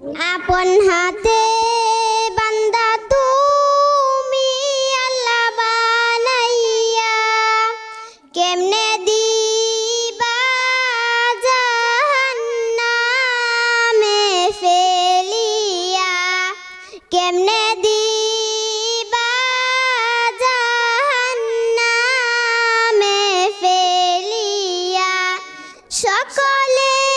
আপন হাতে বান্দা তুমি আল্লাহ বানাইয়া কেমনে দিবা জাহান্নামে ফেলিয়া? কেমনে দিবা জাহান্নামে ফেলিয়া? সকলেরই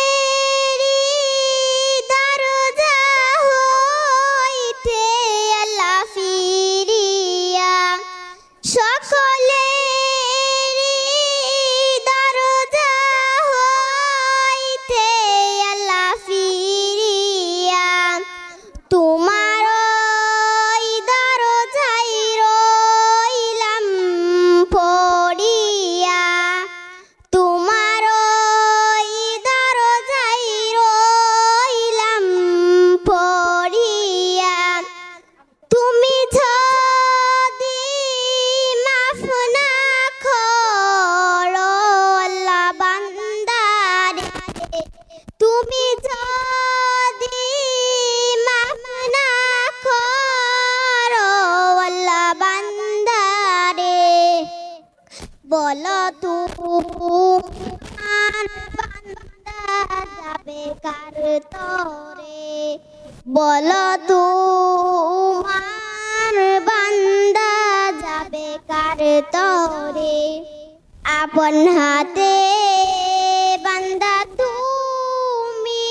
বলো তোমার বান্দা যাবে কার তরে? বলো তোমার বান্দা যাবে কার তরে? আপন হাতে বান্দা তুমি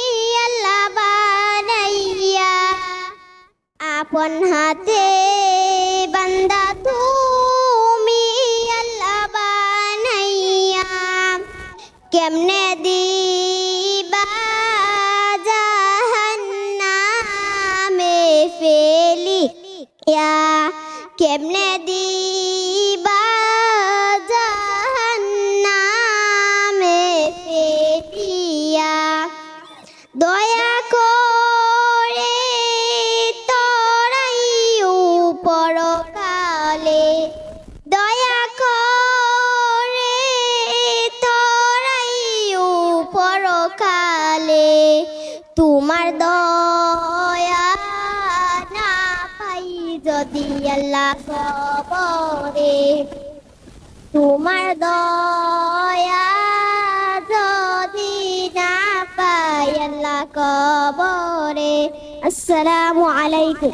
আল্লাহ বানাইয়া, আপন হাতে দিবা জাহান্নামে ফেলিয়া কেমনে দিবা তোমার দয়া না পাই যদি আল্লাহ কবরে। তোমার দয়া যদি না পাই আল্লাহ কবরে। আসসালামু আলাইকুম।